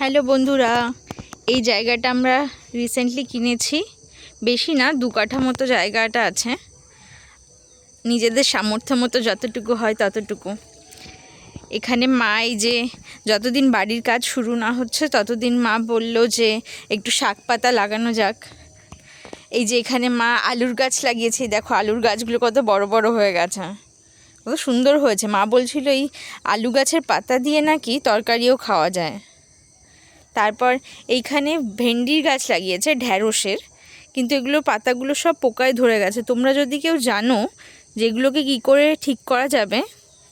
Hello বন্ধুরা, এই জায়গাটা আমরা রিসেন্টলি কিনেছি। বেশি না, দু কাঠা মতো জায়গাটা আছে। নিজেদের সামর্থ্য মতো যতটুকু হয় ততটুকু। এখানে মা এই যে যতদিন বাড়ির কাজ শুরু না হচ্ছে, ততদিন মা বলল যে একটু শাক পাতা লাগানো যাক। এই যে এখানে মা আলুর গাছ লাগিয়েছে দেখো আলুর গাছগুলো কত বড় বড় হয়ে গেছে। কত সুন্দর হয়েছে। মা বলছিল, এই আলু গাছের পাতা দিয়ে নাকি তরকারিও খাওয়া যায়। তারপর এইখানে ভেন্ডির গাছ লাগিয়েছে ঢ্যাঁড়সের, কিন্তু এগুলোর পাতাগুলো সব পোকায় ধরে গেছে। তোমরা যদি কেউ জানো যেগুলোকে কী করে ঠিক করা যাবে,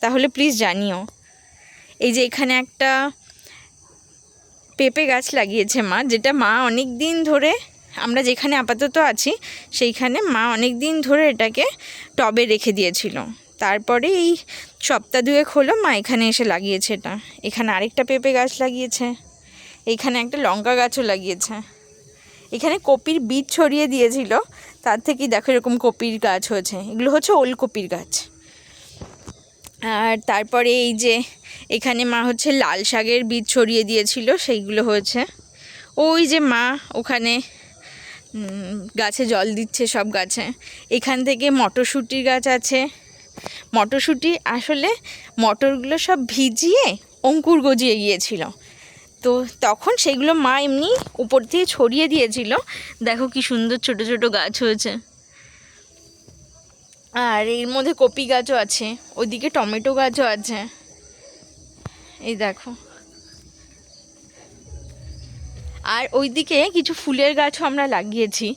তাহলে প্লিজ জানিও। এই যে এখানে একটা পেঁপে গাছ লাগিয়েছে মা, যেটা মা অনেক দিন ধরে আমরা যেখানে আপাতত আছি, সেইখানে মা অনেক দিন ধরে এটাকে টবে রেখে দিয়েছিল। তারপরে এই সপ্তাহ দুয়েক হলো মা এখানে এসে লাগিয়েছে এটা। এখানে আরেকটা পেঁপে গাছ লাগিয়েছে। এইখানে একটা লঙ্কা গাছও লাগিয়েছে। এখানে কপির বীজ ছড়িয়ে দিয়েছিল। তার থেকেই দেখো এরকম কপির গাছ হয়েছে। এগুলো হচ্ছে ওলকপির গাছ। আর তারপরে এই যে এখানে মা হচ্ছে লাল শাকের বীজ ছড়িয়ে দিয়েছিল, সেইগুলো হয়েছে। ওই যে মা ওখানে গাছে জল দিচ্ছে সব গাছে। এখান থেকে মটরশুঁটির গাছ আছে। মটরশুঁটি আসলে মটরগুলো সব ভিজিয়ে অঙ্কুর গজিয়ে গিয়েছিল। তো তখন সেগুলো মা এমনি উপর দিয়ে ছড়িয়ে দিয়েছিল। দেখো কি সুন্দর ছোট ছোট গাছ হয়েছে। আর এর মধ্যে কপি গাছও আছে, ওইদিকে টমেটো গাছও আছে। এই দেখো। আর ওইদিকে কিছু ফুলের গাছও আমরা লাগিয়েছি।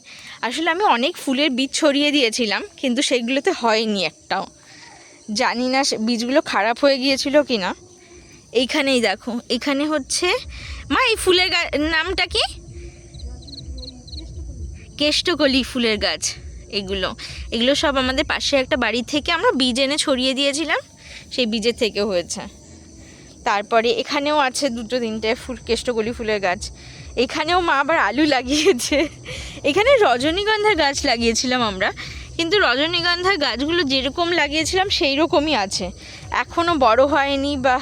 আসলে আমি অনেক ফুলের বীজ ছড়িয়ে দিয়েছিলাম, কিন্তু সেগুলোতে হয়নি একটাও। জানি না বীজগুলো খারাপ হয়ে গিয়েছিল কি না এইখানেই দেখো। এখানে হচ্ছে, মা, এই ফুলের নামটা কি? কেষ্টকলি ফুলের গাছ, এগুলো। এগুলো সব আমাদের পাশে একটা বাড়ি থেকে আমরা বীজ এনে ছড়িয়ে দিয়েছিলাম, সেই বীজের থেকে হয়েছে। তারপরে এখানেও আছে দুটো তিনটে ফুল, কেষ্টকলি ফুলের গাছ। এখানেও মা আবার আলু লাগিয়েছে। এখানে রজনীগন্ধার গাছ লাগিয়েছিলাম আমরা, কিন্তু রজনীগন্ধার গাছগুলো যেরকম লাগিয়েছিলাম সেই রকমই আছে। এখনও বড় হয়নি বা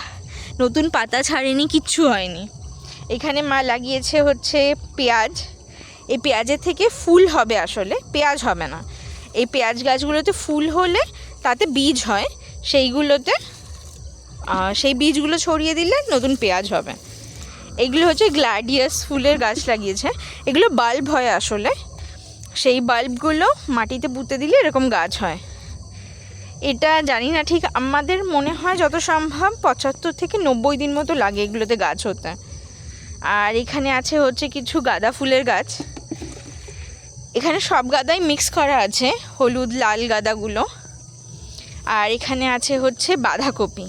নতুন পাতা ছাড়েনি, কিচ্ছু হয়নি। এখানে মা লাগিয়েছে হচ্ছে পেঁয়াজ। এই পেঁয়াজের থেকে ফুল হবে আসলে, পেঁয়াজ হবে না। এই পেঁয়াজ গাছগুলোতে ফুল হলে তাতে বীজ হয়, সেইগুলোতে সেই বীজগুলো ছড়িয়ে দিলে নতুন পেঁয়াজ হবে। এগুলো হচ্ছে গ্ল্যাডিয়াস ফুলের গাছ লাগিয়েছে। এগুলো বাল্ব হয় আসলে। সেই বাল্বগুলো মাটিতে পুঁতে দিলে এরকম গাছ হয়। এটা জানি না, ঠিক আমাদের মনে হয় যত সম্ভব পঁচাত্তর থেকে নব্বই দিন মতো লাগে এগুলোতে গাছ হতে। আর এখানে আছে হচ্ছে কিছু গাঁদা ফুলের গাছ। এখানে সব গাদাই মিক্স করা আছে, হলুদ, লাল গাদাগুলো। আর এখানে আছে হচ্ছে বাঁধাকপি।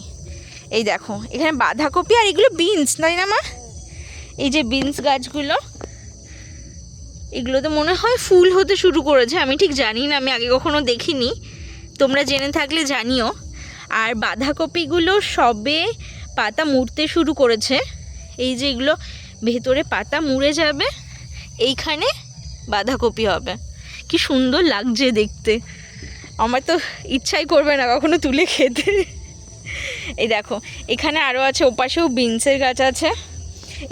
এই দেখো, এখানে বাঁধাকপি আর এগুলো বিনস তাই না মা? এই যে বিনস গাছগুলো, এগুলোতে মনে হয় ফুল হতে শুরু করেছে, আমি ঠিক জানি না, আমি আগে কখনো দেখিনি। তোমরা জেনে থাকলে জানিও, আর বাঁধাকপিগুলো সবে পাতা মুড়তে শুরু করেছে। এই যে এগুলো ভেতরে পাতা মুড়ে যাবে, এইখানে বাঁধাকপি হবে। কি সুন্দর লাগছে দেখতে। আমার তো ইচ্ছাই করবে না কখনো তুলে খেতে। এই দেখো, এখানে আরও আছে, ওপাশেও বিনসের গাছ আছে।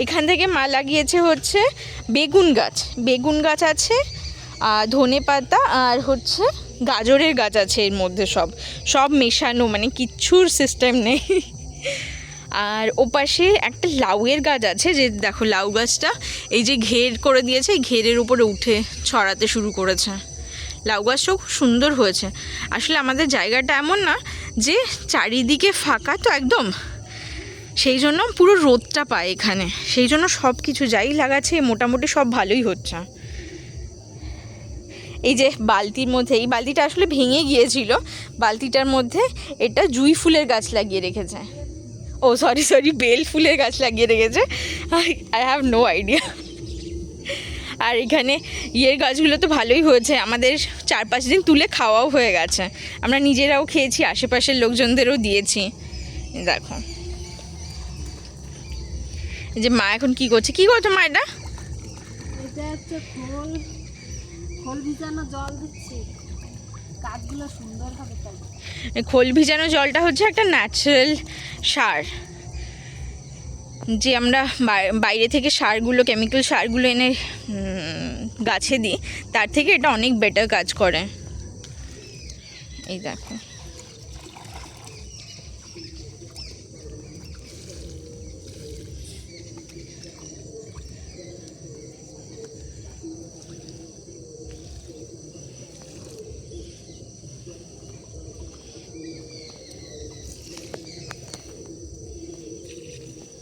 এখান থেকে মা লাগিয়েছে হচ্ছে বেগুন গাছ। বেগুন গাছ আছে আর ধনে পাতা আর হচ্ছে গাজরের গাছ আছে এর মধ্যে সব সব মেশানো মানে কিচ্ছুর সিস্টেম নেই। আর ওপাশে একটা লাউয়ের গাছ আছে যে, দেখো লাউ গাছটা, এই যে ঘের করে দিয়েছে ঘেরের উপরে উঠে ছড়াতে শুরু করেছে। লাউ গাছটাও খুব সুন্দর হয়েছে। আসলে আমাদের জায়গাটা এমন না যে চারিদিকে ফাঁকা তো একদম। সেই জন্য পুরো রোদটা পায় এখানে। সেই জন্য সব কিছু যাই লাগাচ্ছে, মোটামুটি সব ভালোই হচ্ছে। এই যে বালতির মধ্যে, এই বালতিটা আসলে ভেঙে গিয়েছিল। বালতিটার মধ্যে এটা জুই ফুলের গাছ লাগিয়ে রেখেছে। ও সরি সরি বেল ফুলের গাছ লাগিয়ে রেখেছে। I I have no idea আর এখানে ইয়ের গাছগুলো তো ভালোই হয়েছে। আমাদের চার পাঁচ দিন তুলে খাওয়াও হয়ে গেছে। আমরা নিজেরাও খেয়েছি, আশেপাশের লোকজনদেরও দিয়েছি। দেখো। যে মা এখন কি করছে? কি করছ মা এটা খোল ভিজানো জল জলটা হচ্ছে একটা ন্যাচারাল সার। যে আমরা বাইরে থেকে সারগুলো কেমিক্যাল সারগুলো এনে গাছে দিই, তার থেকে এটা অনেক বেটার কাজ করে। এই দেখো।